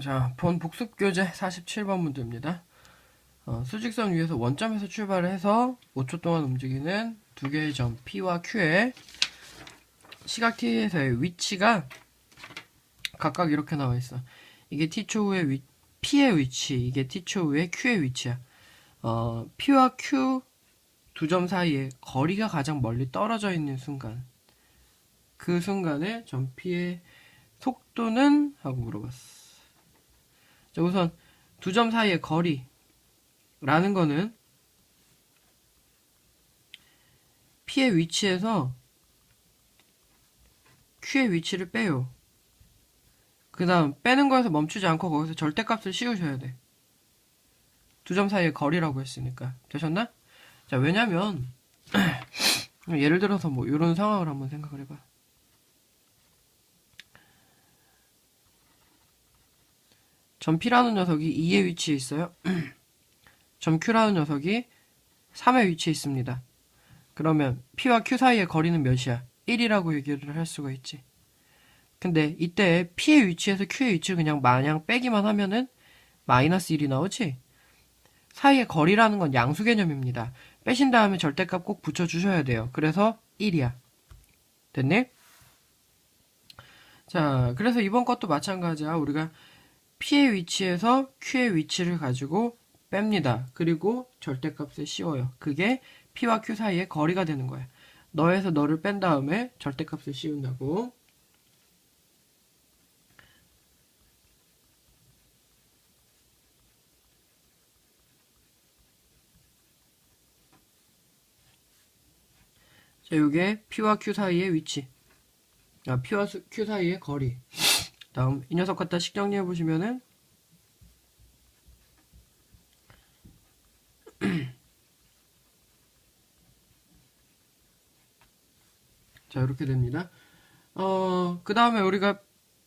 자, 본 복습 교재 47번 문제입니다. 어, 수직선 위에서 원점에서 출발을 해서 5초 동안 움직이는 두 개의 점 P와 Q의 시각 T에서의 위치가 각각 이렇게 나와 있어. 이게 T초 후의 위, P의 위치, 이게 T초 후의 Q의 위치야. 어, P와 Q 두 점 사이에 거리가 가장 멀리 떨어져 있는 순간. 그 순간에 점 P의 속도는? 하고 물어봤어. 자, 우선 두 점 사이의 거리라는 거는 P의 위치에서 Q의 위치를 빼요. 그 다음 빼는 거에서 멈추지 않고 거기서 절대값을 씌우셔야 돼. 두 점 사이의 거리라고 했으니까. 되셨나? 자, 왜냐면 예를 들어서 뭐 이런 상황을 한번 생각을 해봐. 점 P라는 녀석이 2의 위치에 있어요. 점 Q라는 녀석이 3의 위치에 있습니다. 그러면 P와 Q 사이의 거리는 몇이야? 1이라고 얘기를 할 수가 있지. 근데 이때 P의 위치에서 Q의 위치를 그냥 마냥 빼기만 하면은 마이너스 1이 나오지? 사이의 거리라는 건 양수 개념입니다. 빼신 다음에 절대값 꼭 붙여주셔야 돼요. 그래서 1이야. 됐니? 자, 그래서 이번 것도 마찬가지야. 우리가 P의 위치에서 Q의 위치를 가지고 뺍니다. 그리고 절대값을 씌워요. 그게 P와 Q 사이의 거리가 되는 거야. 너에서 너를 뺀 다음에 절대값을 씌운다고. 자, 요게 P와 Q 사이의 위치. 아, P와 Q 사이의 거리. 다음 이 녀석 갖다 식 정리해 보시면은 자 이렇게 됩니다. 어, 그 다음에 우리가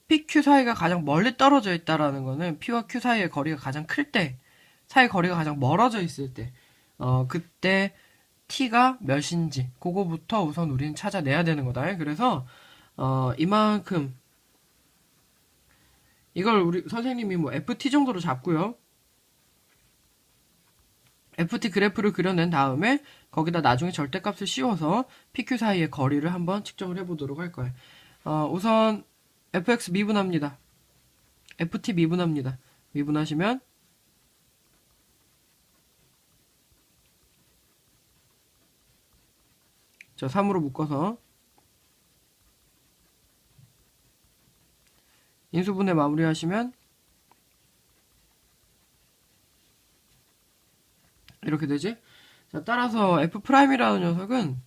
PQ 사이가 가장 멀리 떨어져 있다라는 거는 P와 Q 사이의 거리가 가장 클 때, 사이 거리가 가장 멀어져 있을 때, 어, 그때 T가 몇인지, 그거부터 우선 우리는 찾아내야 되는 거다. 그래서, 어, 이만큼, 이걸 우리 선생님이 뭐 FT 정도로 잡고요. FT 그래프를 그려낸 다음에 거기다 나중에 절대값을 씌워서 PQ 사이의 거리를 한번 측정을 해보도록 할 거예요. 어, 우선 fx 미분합니다. ft 미분합니다. 미분하시면 자 3으로 묶어서 인수분해 마무리하시면 이렇게 되지? 자, 따라서 F'이라는 녀석은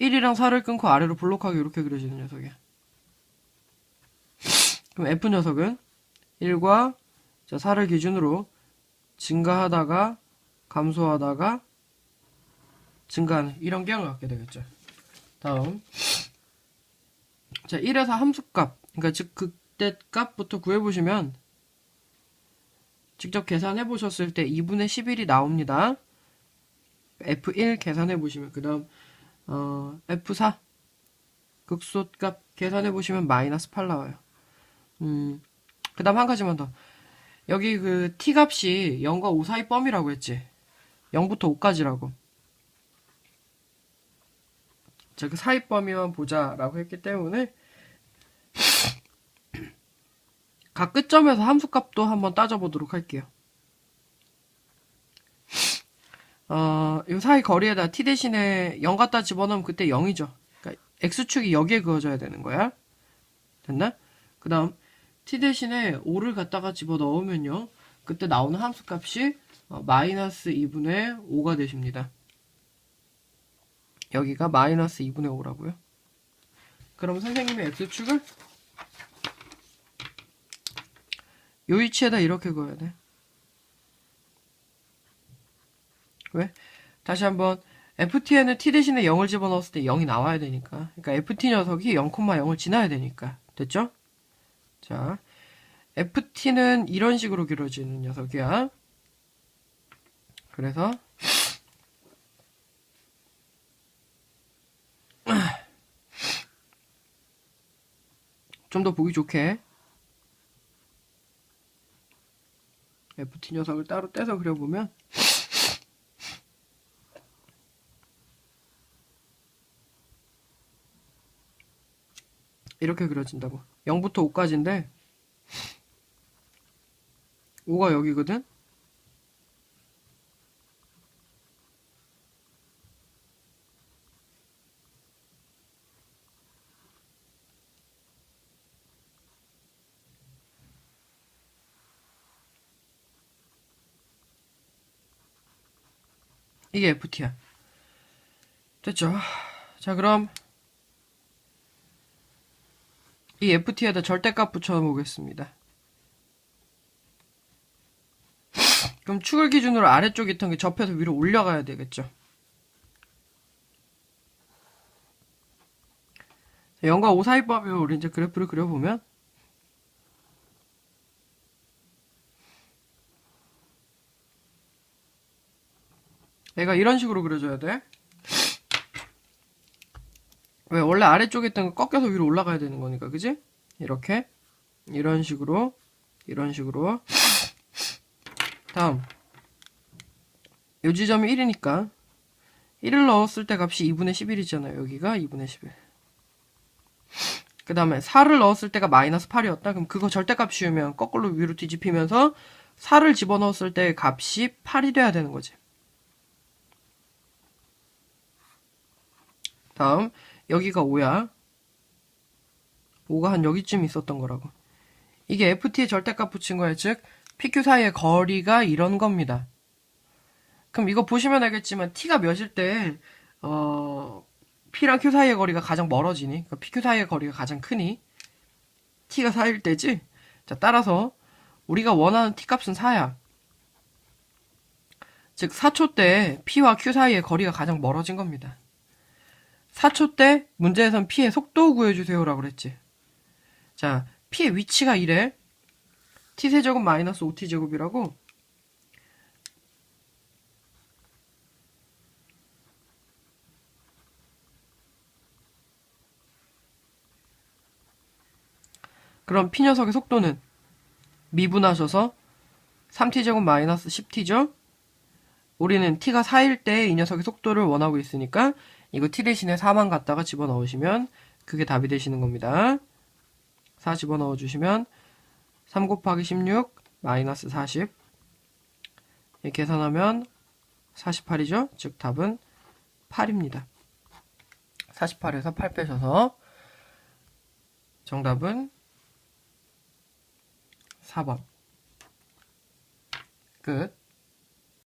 1이랑 4를 끊고 아래로 블록하게 이렇게 그려지는 녀석이야. 그럼 F 녀석은 1과 자, 4를 기준으로 증가하다가 감소하다가 증가하는 이런 경을 갖게 되겠죠. 다음 자 1에서 함수값 그러니까 즉 그때 값부터 구해보시면 직접 계산해 보셨을 때 2분의 11이 나옵니다. F1 계산해 보시면 그 다음 어, F4 극소값 계산해 보시면 마이너스 8 나와요. 음, 그 다음 한 가지만 더. 여기 그 t 값이 0과 5 사이 범위라고 했지. 0부터 5까지라고. 자, 그 사이 범위만 보자라고 했기 때문에 각 끝점에서 함수값도 한번 따져보도록 할게요. 어, 이 사이 거리에다 t 대신에 0 갖다 집어넣으면 그때 0이죠. 그러니까 x축이 여기에 그어져야 되는 거야. 됐나? 그 다음 t 대신에 5를 갖다가 집어넣으면요. 그때 나오는 함수값이 어, 마이너스 2분의 5가 되십니다. 여기가 마이너스 2분의 5라고요. 그럼 선생님의 x축을 요 위치에다 이렇게 그어야 돼. 왜? 다시 한번 ft에는 t 대신에 0을 집어넣었을 때 0이 나와야 되니까. 그러니까 ft 녀석이 0,0을 지나야 되니까. 됐죠? 자, ft는 이런 식으로 길어지는 녀석이야. 그래서 좀 더 보기 좋게. FT 녀석을 따로 떼서 그려보면. 이렇게 그려진다고. 0부터 5까지인데 5가 여기거든 이게 FT야. 됐죠? 자, 그럼 이 FT에다 절대값 붙여보겠습니다. 그럼 축을 기준으로 아래쪽 있던 게 접해서 위로 올려가야 되겠죠? 0과 5 사이법에 우리 이제 그래프를 그려보면 얘가 이런 식으로 그려져야 돼. 왜 원래 아래쪽에 있던 거 꺾여서 위로 올라가야 되는 거니까 그지? 이렇게. 이런 식으로. 이런 식으로. 다음. 요 지점이 1이니까. 1을 넣었을 때 값이 2분의 11이잖아요 여기가. 2분의 11 그 다음에 4를 넣었을 때가 마이너스 8이었다? 그럼 그거 절대값 씌우면 거꾸로 위로 뒤집히면서 4를 집어넣었을 때 값이 8이 돼야 되는 거지 다음 여기가 5야. 5가 한 여기쯤 있었던 거라고. 이게 FT의 절대값 붙인 거야. 즉 PQ 사이의 거리가 이런 겁니다. 그럼 이거 보시면 알겠지만 T가 몇일 때 어, P랑 Q 사이의 거리가 가장 멀어지니? 그러니까 PQ 사이의 거리가 가장 크니? T가 4일 때지? 자, 따라서 우리가 원하는 T 값은 4야. 즉 4초 때 P와 Q 사이의 거리가 가장 멀어진 겁니다. 4초 때 문제에선 P의 속도 구해주세요라고 그랬지. 자, P의 위치가 이래. T세제곱 마이너스 5T제곱이라고. 그럼 P 녀석의 속도는 미분하셔서 3T제곱 마이너스 10T죠? 우리는 T가 4일 때 이 녀석의 속도를 원하고 있으니까 이거 t 대신에 4만 갖다가 집어넣으시면 그게 답이 되시는 겁니다. 4 집어넣어 주시면 3 곱하기 16 마이너스 40 계산하면 48이죠? 즉 답은 8입니다. 48에서 8 빼셔서 정답은 4번 끝